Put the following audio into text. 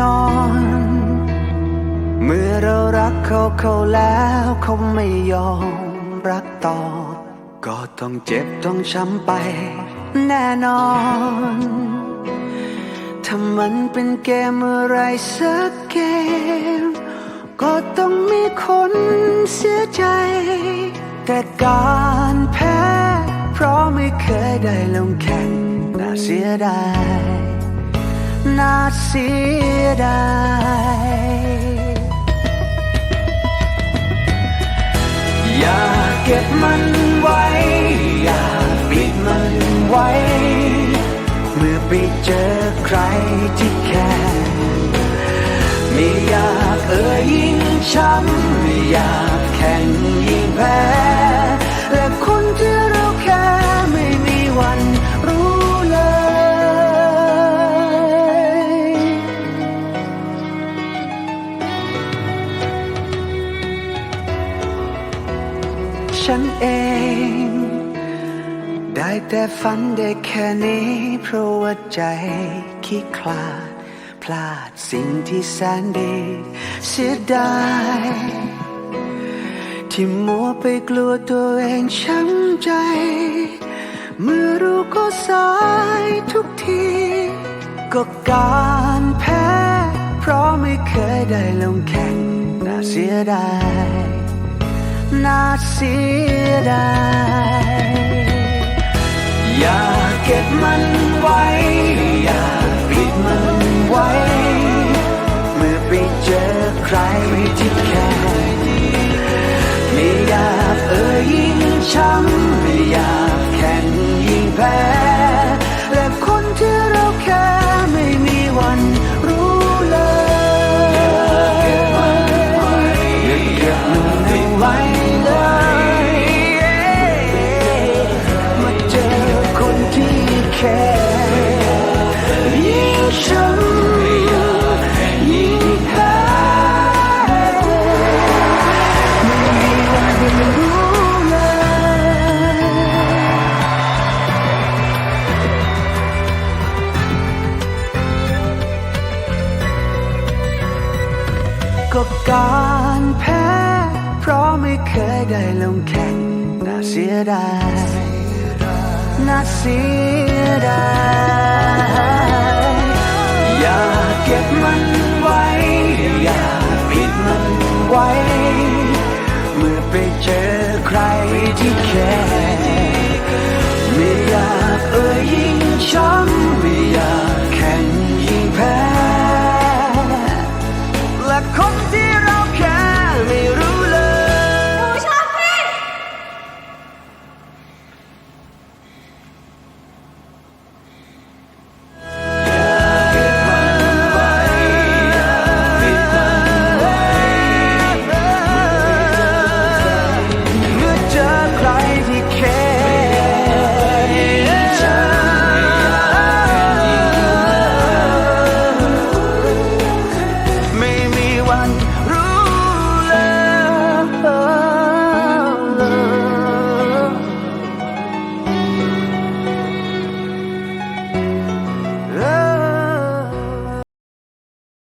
นอน เมื่อเรารักเขาเขาแล้วเขาไม่ยอมรักต่อ ก็ต้องเจ็บต้องช้ำไป แน่นอนถ้ามันเป็นเกมอะไรสักเกม ก็ต้องมีคนเสียใจ แต่การแพ้ เพราะไม่เคยได้ลงแข่งน่าเสียดาย น่าเสียดายอย่าเก็บมันไว้ อย่าปิดมันไว้ เมื่อไปเจอใครที่แค่ไม่อยากเอ่ยยิ่งช้ำไม่อยากแข่งยิ่งแพ้ ฉันเอง ได้แต่ฝันได้แค่นี้ เพราะว่าใจคิดคลาด พลาดสิ่งที่แสนดีเสียดายที่มัวไปกลัวตัวเองช้ำใจ เมื่อรู้ก็สายทุกที ก็การแพ้ เพราะไม่เคยได้ลงแข่งน่าเสียดาย น่าเสียดายอย่าเก็บมันไว้ อย่าปิดมันไว้ เมื่อไปเจอใครที่แค่ไม่อยากเอ่ยยิ่งช้ำ ก็การแพ้ เพราะไม่เคยได้ลงแข่งน่าเสียดายน่าเสียดายอย่าเก็บมันไว้ อย่าปิดมันไว้ เมื่อไปเจอใครที่แค่ไม่อยากเอ่ยยิ่งช้อ